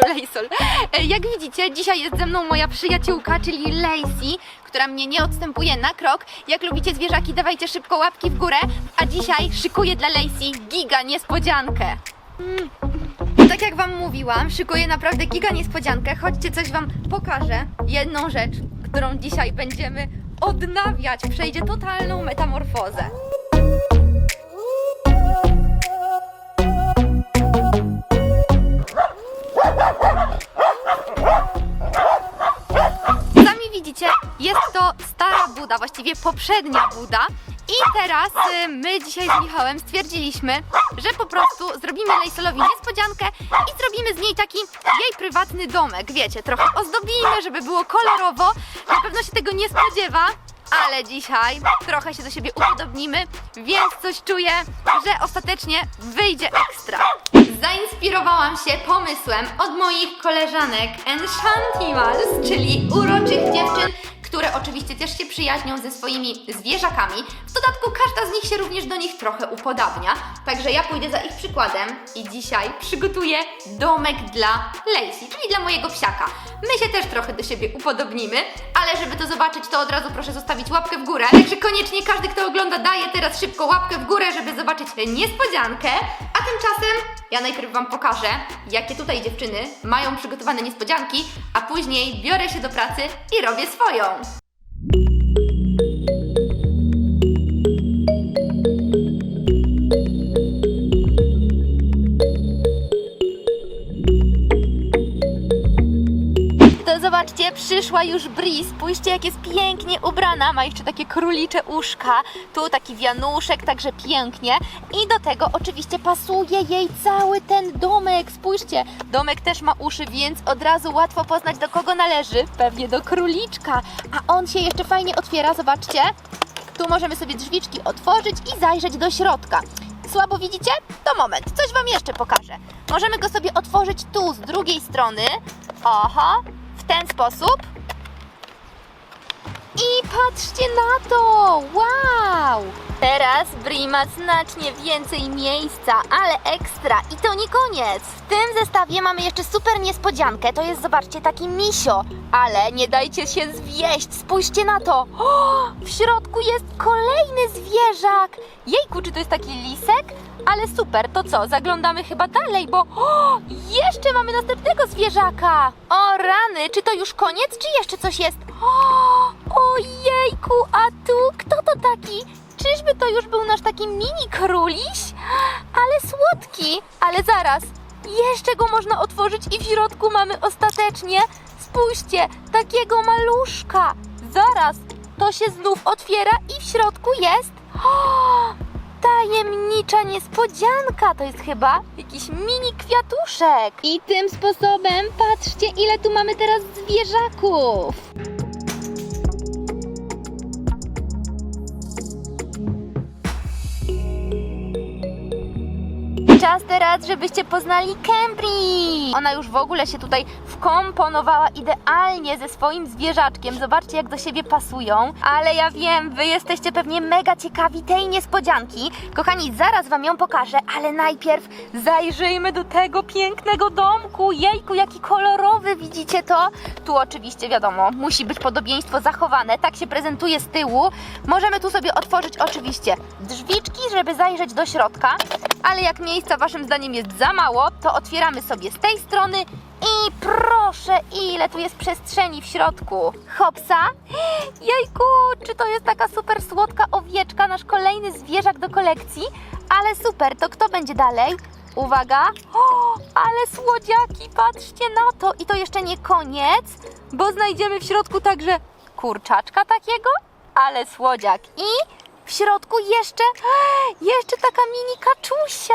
Lejsol. E, Jak widzicie, dzisiaj jest ze mną moja przyjaciółka, czyli Lacey, która mnie nie odstępuje na krok. Jak lubicie zwierzaki, dawajcie szybko łapki w górę. A dzisiaj szykuję dla Lacey giga niespodziankę. Mm. Tak jak wam mówiłam, szykuję naprawdę giga niespodziankę. Chodźcie, coś wam pokażę. Jedną rzecz, którą dzisiaj będziemy odnawiać. Przejdzie totalną metamorfozę. Stara Buda, właściwie poprzednia Buda. I teraz y, my dzisiaj z Michałem stwierdziliśmy, że po prostu zrobimy Lejsolowi niespodziankę i zrobimy z niej taki jej prywatny domek. Wiecie, trochę ozdobimy, żeby było kolorowo. Na pewno się tego nie spodziewa, ale dzisiaj trochę się do siebie upodobnimy, więc coś czuję, że ostatecznie wyjdzie ekstra. Zainspirowałam się pomysłem od moich koleżanek Enchantimals, czyli uroczych dziewczyn, które oczywiście też się przyjaźnią ze swoimi zwierzakami. W dodatku każda z nich się również do nich trochę upodabnia, także ja pójdę za ich przykładem i dzisiaj przygotuję domek dla Lacey, czyli dla mojego psiaka. My się też trochę do siebie upodobnimy, ale żeby to zobaczyć, to od razu proszę zostawić łapkę w górę. Także koniecznie każdy, kto ogląda, daje teraz szybko łapkę w górę, żeby zobaczyć niespodziankę. Tymczasem ja najpierw Wam pokażę, jakie tutaj dziewczyny mają przygotowane niespodzianki, a później biorę się do pracy i robię swoją. Zobaczcie, przyszła już Bri. Spójrzcie, jak jest pięknie ubrana. Ma jeszcze takie królicze uszka. Tu taki wianuszek, także pięknie. I do tego oczywiście pasuje jej cały ten domek. Spójrzcie, domek też ma uszy, więc od razu łatwo poznać, do kogo należy. Pewnie do króliczka. A on się jeszcze fajnie otwiera, zobaczcie. Tu możemy sobie drzwiczki otworzyć i zajrzeć do środka. Słabo widzicie? To moment, coś Wam jeszcze pokażę. Możemy go sobie otworzyć tu, z drugiej strony. Oho, w ten sposób. I patrzcie na to! Wow! Teraz Bri ma znacznie więcej miejsca, ale ekstra. I to nie koniec. W tym zestawie mamy jeszcze super niespodziankę. To jest, zobaczcie, taki misio. Ale nie dajcie się zwieść. Spójrzcie na to. O, w środku jest kolejny zwierzak. Jejku, czy to jest taki lisek? Ale super, to co? Zaglądamy chyba dalej, bo o, jeszcze mamy następnego zwierzaka. O rany, czy to już koniec, czy jeszcze coś jest? O, ojejku, a tu kto to taki? Czyżby to już był nasz taki mini króliś? Ale słodki. Ale zaraz, jeszcze go można otworzyć i w środku mamy ostatecznie, spójrzcie, takiego maluszka. Zaraz, to się znów otwiera i w środku jest... O, tajemnicza niespodzianka. To jest chyba jakiś mini kwiatuszek. I tym sposobem patrzcie, ile tu mamy teraz zwierzaków. Czas teraz, żebyście poznali Cambry. Ona już w ogóle się tutaj wkomponowała idealnie ze swoim zwierzaczkiem. Zobaczcie, jak do siebie pasują. Ale ja wiem, wy jesteście pewnie mega ciekawi tej niespodzianki. Kochani, zaraz wam ją pokażę, ale najpierw zajrzyjmy do tego pięknego domku. Jejku, jaki kolorowy, widzicie to? Tu oczywiście, wiadomo, musi być podobieństwo zachowane. Tak się prezentuje z tyłu. Możemy tu sobie otworzyć oczywiście drzwiczki, żeby zajrzeć do środka. Ale jak miejsca waszym zdaniem jest za mało, to otwieramy sobie z tej strony i proszę, ile tu jest przestrzeni w środku. Hopsa. Jejku, czy to jest taka super słodka owieczka, nasz kolejny zwierzak do kolekcji? Ale super, to kto będzie dalej? Uwaga. O, ale słodziaki, patrzcie na to. I to jeszcze nie koniec, bo znajdziemy w środku także kurczaczka takiego, ale słodziak. I w środku jeszcze, jeszcze taka mini kaczusia.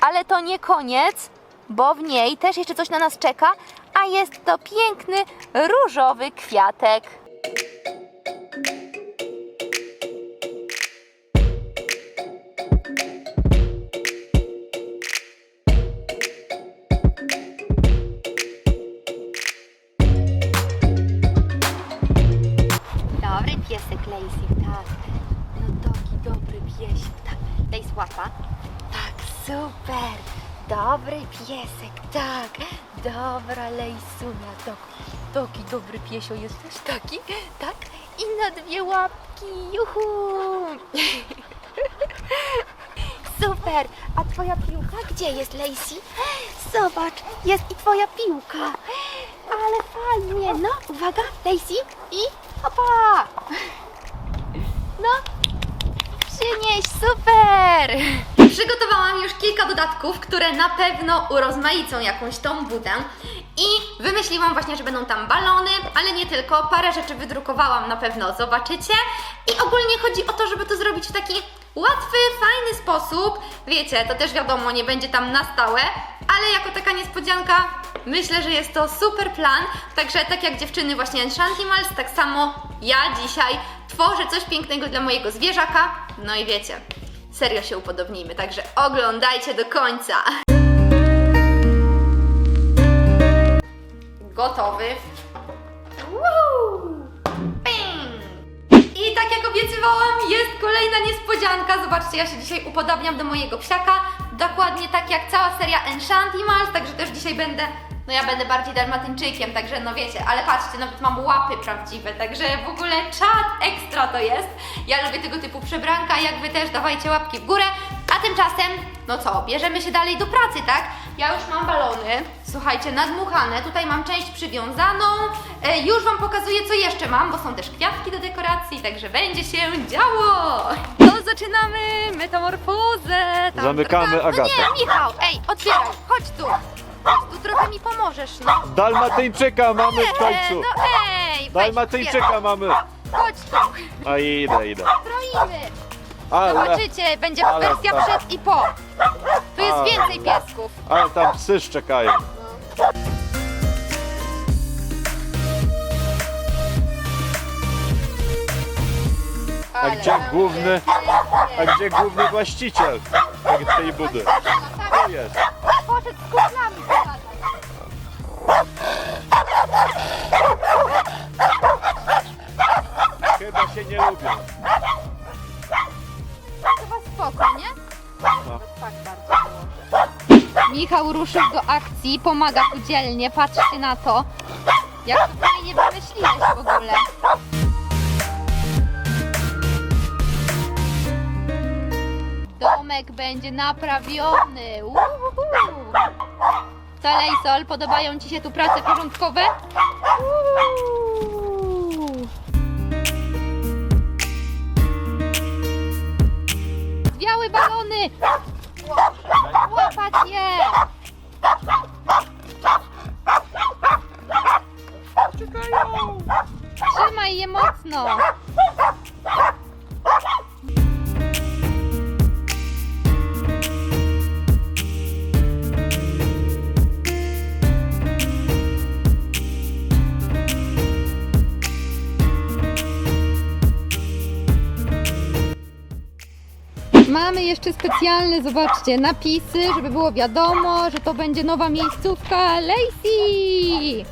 Ale to nie koniec, bo w niej też jeszcze coś na nas czeka, a jest to piękny różowy kwiatek. Dobry piesek, tak. Dobra, Lejsunia, tak. Taki dobry piesio jesteś, taki, tak? I na dwie łapki, juhu! Super! A twoja piłka gdzie jest, Lacey? Zobacz, jest i twoja piłka. Ale fajnie. No, uwaga, Lacey i hopa! No, przynieś, super! Przygotowałam już kilka dodatków, które na pewno urozmaicą jakąś tą budę. I wymyśliłam właśnie, że będą tam balony, ale nie tylko. Parę rzeczy wydrukowałam na pewno, zobaczycie. I ogólnie chodzi o to, żeby to zrobić w taki łatwy, fajny sposób. Wiecie, to też wiadomo, nie będzie tam na stałe, ale jako taka niespodzianka myślę, że jest to super plan. Także tak jak dziewczyny właśnie Enchantimals, tak samo ja dzisiaj tworzę coś pięknego dla mojego zwierzaka. No i wiecie, serio się upodobnijmy, także oglądajcie do końca. Gotowy. I tak jak obiecywałam, jest kolejna niespodzianka. Zobaczcie, ja się dzisiaj upodabniam do mojego psiaka. Dokładnie tak jak cała seria Enchantimals, także też dzisiaj będę, no ja będę bardziej dalmatyńczykiem, także no wiecie, ale patrzcie, nawet mam łapy prawdziwe, także w ogóle czad ekstra to jest. Ja lubię tego typu przebranka, jak wy też dawajcie łapki w górę. A tymczasem, no co, bierzemy się dalej do pracy, tak? Ja już mam balony, słuchajcie, nadmuchane, tutaj mam część przywiązaną. E, już Wam pokazuję, co jeszcze mam, bo są też kwiatki do dekoracji, także będzie się działo. To zaczynamy metamorfozę. Tam Zamykamy Agatę. No nie, Michał, ej, otwieraj, chodź tu. Tu, trochę mi pomożesz, no. Dalmatyńczyka mamy w końcu! no ej, weź, Dalmatyńczyka mamy! Chodź tu, A idę, idę. kroimy. Ale, Zobaczycie, będzie ale wersja tak. przed i po. Tu jest Ale- więcej piesków. ale tam psy szczekają. A Ale gdzie główny, a gdzie główny właściciel tej- tej budy? To jest. Poszedł z kuplami nie lubią. Chyba spoko, nie? No. Tak bardziej Michał ruszył do akcji, pomaga tu dzielnie, patrzcie na to. Jak to fajnie wymyśliłeś w ogóle. Domek będzie naprawiony. Uhuhu. Lejsol, podobają Ci się tu prace porządkowe? Białe balony! Łapać je! Czekają! Trzymaj je mocno! Mamy jeszcze specjalne, zobaczcie, napisy, żeby było wiadomo, że to będzie nowa miejscówka Lacey!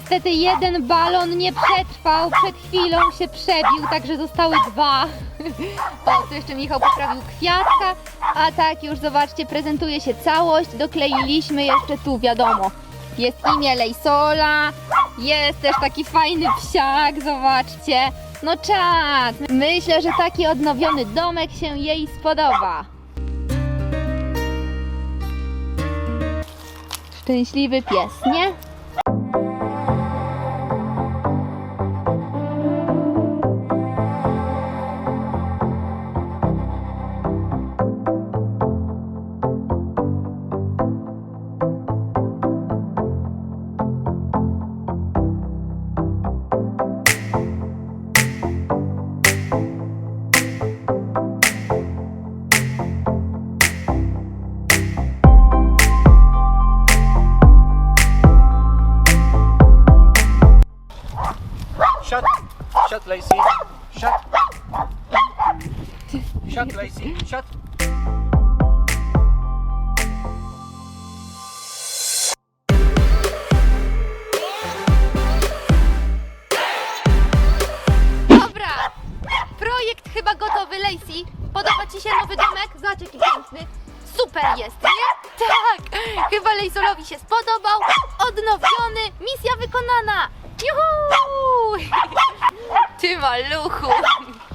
Niestety jeden balon nie przetrwał, przed chwilą się przebił, także zostały dwa. O, tu jeszcze Michał poprawił kwiatka, a tak już zobaczcie, prezentuje się całość, dokleiliśmy jeszcze tu, wiadomo. Jest imię Lejsola, jest też taki fajny psiak, zobaczcie. No czad! Myślę, że taki odnowiony domek się jej spodoba. Szczęśliwy pies, nie? Lacey, siad. Dobra, projekt chyba gotowy, Lacey. Podoba Ci się nowy domek? Zobacz jaki piękny. Super jest, nie? Tak, chyba Lejsolowi się spodobał. Odnowiony, misja wykonana. Juhu! Ty maluchu.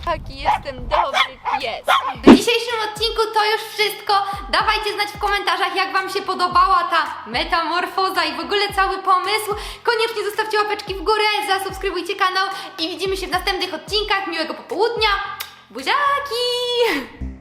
Jaki jestem dobry pies. W dzisiejszym odcinku to już wszystko. Dawajcie znać w komentarzach, jak Wam się podobała ta metamorfoza i w ogóle cały pomysł. Koniecznie zostawcie łapeczki w górę, zasubskrybujcie kanał i widzimy się w następnych odcinkach. Miłego popołudnia. Buziaki!